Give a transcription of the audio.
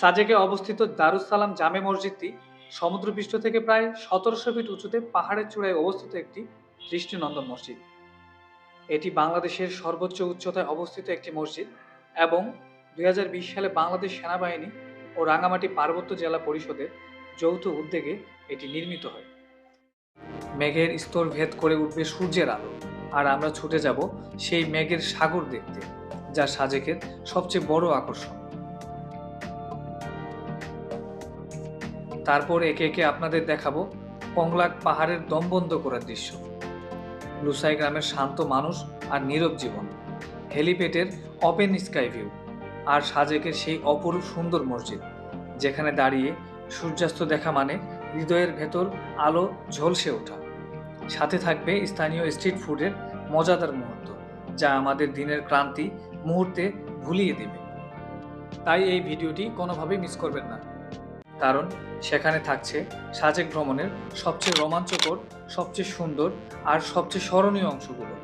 সাজেকে অবস্থিত দারুস সালাম জামে মসজিদটি সমুদ্রপৃষ্ঠ থেকে প্রায় সতেরোশো ফিট উঁচুতে পাহাড়ের চূড়ায় অবস্থিত একটি দৃষ্টিনন্দন মসজিদ। এটি বাংলাদেশের সর্বোচ্চ উচ্চতায় অবস্থিত একটি মসজিদ এবং দুই হাজার বিশ সালে বাংলাদেশ সেনাবাহিনী ও রাঙামাটি পার্বত্য জেলা পরিষদের যৌথ উদ্যোগে এটি নির্মিত হয়। মেঘের স্তর ভেদ করে উঠবে সূর্যের আলো, আর আমরা ছুটে যাব সেই মেঘের সাগর দেখতে, যা সাজেকের সবচেয়ে বড় আকর্ষণ। তারপর একে একে আপনাদের দেখাবো কংলাক পাহাড়ের দমবন্ধ করার দৃশ্য। লুসাই গ্রামের শান্ত মানুষ আর নীরব জীবন। হেলিপেটের ওপেন স্কাই ভিউ আর সাজেকের সেই অপরূপ সুন্দর মসজিদ, যেখানে দাঁড়িয়ে সূর্যাস্ত দেখা মানে হৃদয়ের ভেতর আলো ঝলসে ওঠা। সাথে থাকবে স্থানীয় স্ট্রিট ফুডের মজাদার মুহূর্ত, যা আমাদের দিনের ক্লান্তি মুহূর্তে ভুলিয়ে দেবে। তাই এই ভিডিওটি কোনোভাবেই মিস করবেন না। কারণ সেখানে থাকছে সাজেক ভ্রমণের সবচেয়ে রোমাঞ্চকর সবচেয়ে সুন্দর আর সবচেয়ে স্মরণীয় অংশগুলো।